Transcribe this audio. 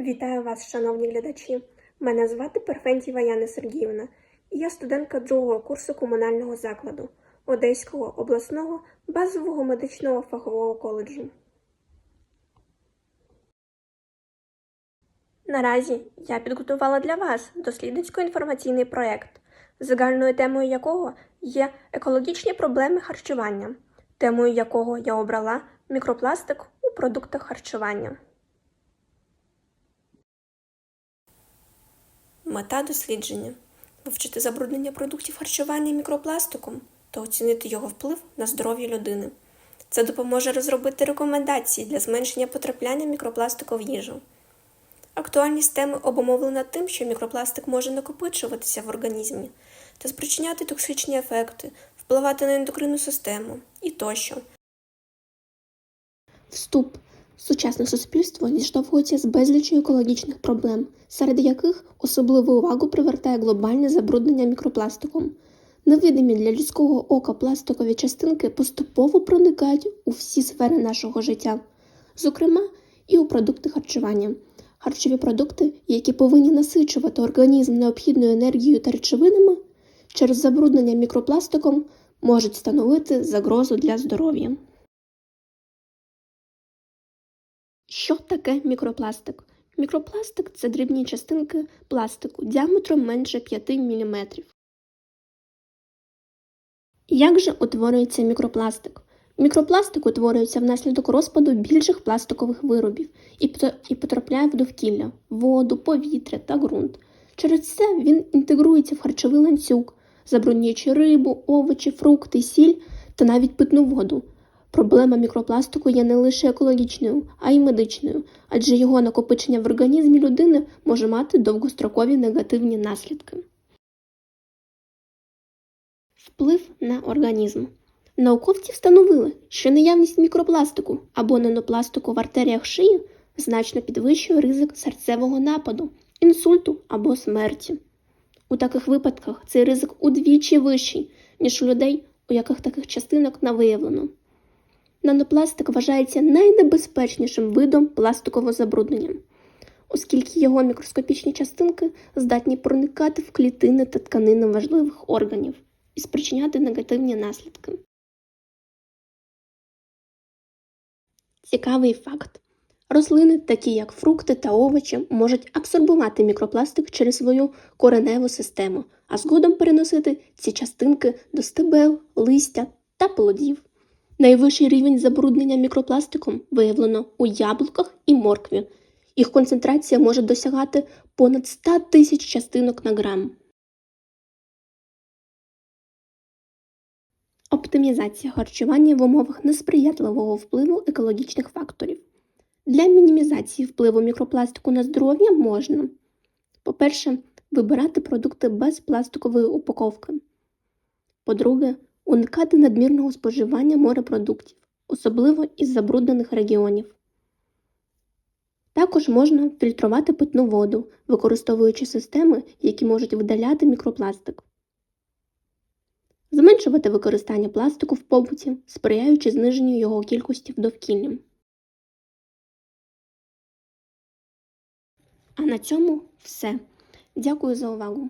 Вітаю вас, шановні глядачі. Мене звати Перфентєва Яна Сергіївна, і я студентка другого курсу комунального закладу Одеського обласного базового медичного фахового коледжу. Наразі я підготувала для вас дослідницько-інформаційний проєкт, загальною темою якого є екологічні проблеми харчування, темою якого я обрала мікропластик у продуктах харчування. Мета дослідження вивчити забруднення продуктів харчування мікропластиком та оцінити його вплив на здоров'я людини. Це допоможе розробити рекомендації для зменшення потрапляння мікропластику в їжу. Актуальність теми обумовлена тим, що мікропластик може накопичуватися в організмі та спричиняти токсичні ефекти, впливати на ендокринну систему і тощо. Вступ. Сучасне суспільство зіштовхується з безлічю екологічних проблем, серед яких особливу увагу привертає глобальне забруднення мікропластиком. Невидимі для людського ока пластикові частинки поступово проникають у всі сфери нашого життя, зокрема і у продукти харчування. Харчові продукти, які повинні насичувати організм необхідною енергією та речовинами, через забруднення мікропластиком можуть становити загрозу для здоров'я. Що таке мікропластик? Мікропластик це дрібні частинки пластику діаметром менше 5 мм. Як же утворюється мікропластик? Мікропластик утворюється внаслідок розпаду більших пластикових виробів і потрапляє в довкілля, воду, повітря та ґрунт. Через це він інтегрується в харчовий ланцюг, забруднюючи рибу, овочі, фрукти, сіль та навіть питну воду. Проблема мікропластику є не лише екологічною, а й медичною, адже його накопичення в організмі людини може мати довгострокові негативні наслідки. Вплив на організм. Науковці встановили, що наявність мікропластику або нанопластику в артеріях шиї значно підвищує ризик серцевого нападу, інсульту або смерті. У таких випадках цей ризик удвічі вищий, ніж у людей, у яких таких частинок не виявлено. Нанопластик вважається найнебезпечнішим видом пластикового забруднення, оскільки його мікроскопічні частинки здатні проникати в клітини та тканини важливих органів і спричиняти негативні наслідки. Цікавий факт. Рослини, такі як фрукти та овочі, можуть абсорбувати мікропластик через свою кореневу систему, а згодом переносити ці частинки до стебел, листя та плодів. Найвищий рівень забруднення мікропластиком виявлено у яблуках і моркві. Їх концентрація може досягати понад 100 тисяч частинок на грам. Оптимізація харчування в умовах несприятливого впливу екологічних факторів. Для мінімізації впливу мікропластику на здоров'я можна, по-перше, вибирати продукти без пластикової упаковки. По-друге, уникати надмірного споживання морепродуктів, особливо із забруднених регіонів. Також можна фільтрувати питну воду, використовуючи системи, які можуть видаляти мікропластик. Зменшувати використання пластику в побуті, сприяючи зниженню його кількості в довкіллі. А на цьому все. Дякую за увагу!